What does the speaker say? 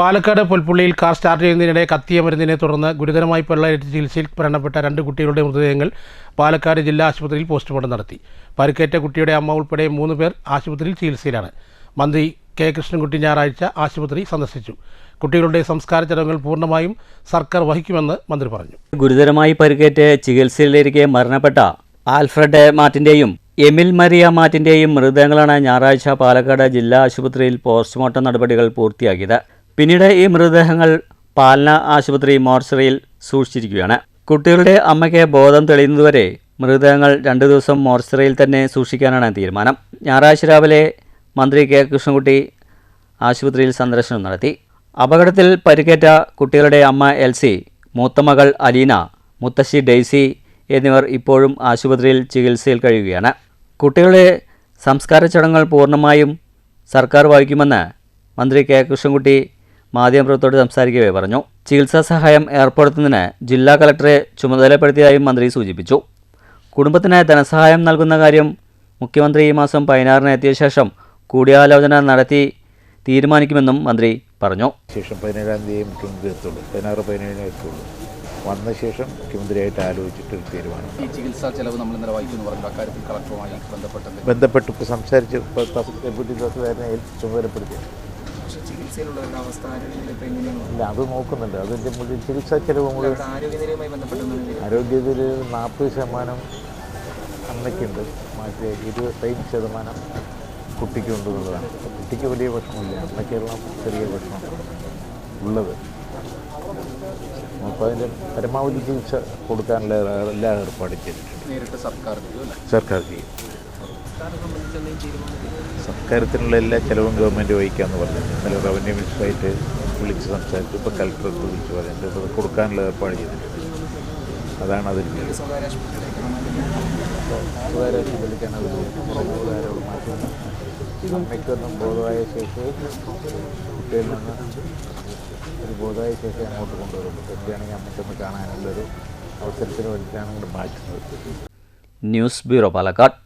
Palakkad പുൽപ്പള്ളിയിൽ car start ചെയ്യുന്നതിനിടെ കത്തിയ മരുന്നിനെ തുടർന്ന് ഗുരുതരമായി പൊള്ളലേറ്റ് ചികിത്സയിൽ മരണപ്പെട്ട രണ്ട് കുട്ടികളുടെ മൃതദേഹങ്ങൾ പാലക്കാട് ജില്ലാ ആശുപത്രിയിൽ പോസ്റ്റ്മോർട്ടം നടത്തി. പരിക്കേറ്റ കുട്ടിയുടെ അമ്മ ഉൾപ്പെടെ മൂന്ന് പേർ ആശുപത്രിയിൽ ചികിത്സയിലാണ്. മന്ത്രി കെ. കൃഷ്ണൻകുട്ടി ഞായറാഴ്ച ആശുപത്രി സന്ദർശിച്ചു. കുട്ടികളുടെ സംസ്കാര ചടങ്ങുകൾ പൂർണമായും സർക്കാർ വഹിക്കുമെന്ന് മന്ത്രി പറഞ്ഞു. ഗുരുതരമായി പരിക്കേറ്റ് ചികിത്സയിലിരിക്കെ മരണപ്പെട്ട ആൽഫ്രഡ് മാർട്ടിന്റെയും എമിൽ മരിയ മാറ്റിന്റെയും മൃതദേഹങ്ങളാണ് ഞായറാഴ്ച പാലക്കാട് ജില്ലാ ആശുപത്രിയിൽ പോസ്റ്റ്മോർട്ടം നടപടികൾ പൂർത്തിയാക്കിയത്. പിന്നീട് ഈ മൃതദേഹങ്ങൾ പാലന ആശുപത്രി മോർച്ചറിയിൽ സൂക്ഷിച്ചിരിക്കുകയാണ്. കുട്ടികളുടെ അമ്മയ്ക്ക് ബോധം തെളിയുന്നതുവരെ മൃതദേഹങ്ങൾ രണ്ടു ദിവസം മോർച്ചറിയിൽ തന്നെ സൂക്ഷിക്കാനാണ് തീരുമാനം. ഞായറാഴ്ച രാവിലെ മന്ത്രി കെ. കൃഷ്ണൻകുട്ടി ആശുപത്രിയിൽ സന്ദർശനം നടത്തി. അപകടത്തിൽ പരിക്കേറ്റ കുട്ടികളുടെ അമ്മ എൽസി മൂത്തമകൾ അലീന മുത്തശ്ശി ഡെയ്സി എന്നിവർ ഇപ്പോഴും ആശുപത്രിയിൽ ചികിത്സയിൽ കഴിയുകയാണ്. കുട്ടികളുടെ സംസ്കാര ചടങ്ങുകൾ പൂർണമായും സർക്കാർ വഹിക്കുമെന്ന് മന്ത്രി കെ. കൃഷ്ണൻകുട്ടി മാധ്യമപ്രവർത്തകരോട് സംസാരിക്കവേ പറഞ്ഞു. ചികിത്സാ സഹായം ഏർപ്പെടുത്തുന്നതിന് ജില്ലാ കളക്ടറെ ചുമതലപ്പെടുത്തിയതായും മന്ത്രി സൂചിപ്പിച്ചു. കുടുംബത്തിന് ധനസഹായം നൽകുന്ന കാര്യം മുഖ്യമന്ത്രി ഈ മാസം പതിനാറിന് എത്തിയ ശേഷം കൂടിയാലോചന നടത്തി തീരുമാനിക്കുമെന്നും മന്ത്രി പറഞ്ഞു. ശേഷം പതിനേഴാം തീയതി മുഖ്യമന്ത്രി എത്തുള്ളൂ. പതിനാറ് പതിനേഴിന് എത്തുള്ളൂ. വന്ന ശേഷം മുഖ്യമന്ത്രിയായിട്ട് ആലോചിച്ചിട്ട് ഒരു തീരുമാനം. ഈ ചികിത്സാ ചെലവ് നമ്മൾ ഇന്നലെ വായിക്കുന്നു പറഞ്ഞു അക്കാര്യത്തിൽ കളക്ടറുമായി ബന്ധപ്പെട്ട് ബന്ധപ്പെട്ട് ഇപ്പോൾ സംസാരിച്ച് ഡെപ്യൂട്ടി ഏൽപ്പിച്ച് ചികിത്സയിലുള്ള അവസ്ഥ ആരോഗ്യനില എങ്ങനെയാണ് ഇല്ല അത് നോക്കുന്നുണ്ട്. അതിന്റെ മുഴുവൻ ചികിത്സാ ചെലവ് മുഴുവൻ അവരുടെ ആരോഗ്യനിലയുമായി ബന്ധപ്പെട്ട ആരോഗ്യത്തിൽ നാൽപ്പത് ശതമാനം അമ്മയ്ക്കുണ്ട്. മറ്റേ ഇരുപത്തൈದು ശതമാനം കുട്ടിക്കുണ്ട് എന്നുള്ളതാണ്. കുട്ടിക്ക് വലിയ പ്രശ്നമില്ല. അമ്മയ്ക്കെല്ലാം ചെറിയ പ്രശ്നം ഉള്ളത്. അപ്പോൾ അതിന്റെ പരമാവധി ചികിത്സ കൊടുക്കാനുള്ള എല്ലാ ഏർപ്പാടും ചെയ്തിട്ടുണ്ട്. സർക്കാർ ചെയ്യും. സർക്കാരത്തിനുള്ള എല്ലാ ചിലവും ഗവൺമെന്റ് വഹിക്കാമെന്ന് പറഞ്ഞു. ഇന്നലെ റവന്യൂ മിനിസ്റ്ററായിട്ട് വിളിച്ച് സംസാരിച്ചു. ഇപ്പോൾ കളക്ടർക്ക് വിളിച്ച് പറഞ്ഞിട്ട് ഇപ്പോൾ അത് കൊടുക്കാനുള്ള ഏർപ്പാട് ചെയ്തിട്ടുണ്ട്. അതാണ് അതിന്റെ സ്വകാര്യ അവർ അമ്മയ്ക്കൊന്നും ബോധമായ ശേഷി കുട്ടിയിൽ നിന്ന് ഒരു ബോധമായ ശേഷി അങ്ങോട്ട് കൊണ്ടുവരും എവിടെയാണെങ്കിൽ അമ്മയ്ക്കൊന്ന് കാണാനുള്ളൊരു അവസരത്തിന് വേണ്ടിയിട്ടാണ് ഇങ്ങോട്ട് മാറ്റുന്നത് ന്യൂസ് ബ്യൂറോ പാലക്കാട്.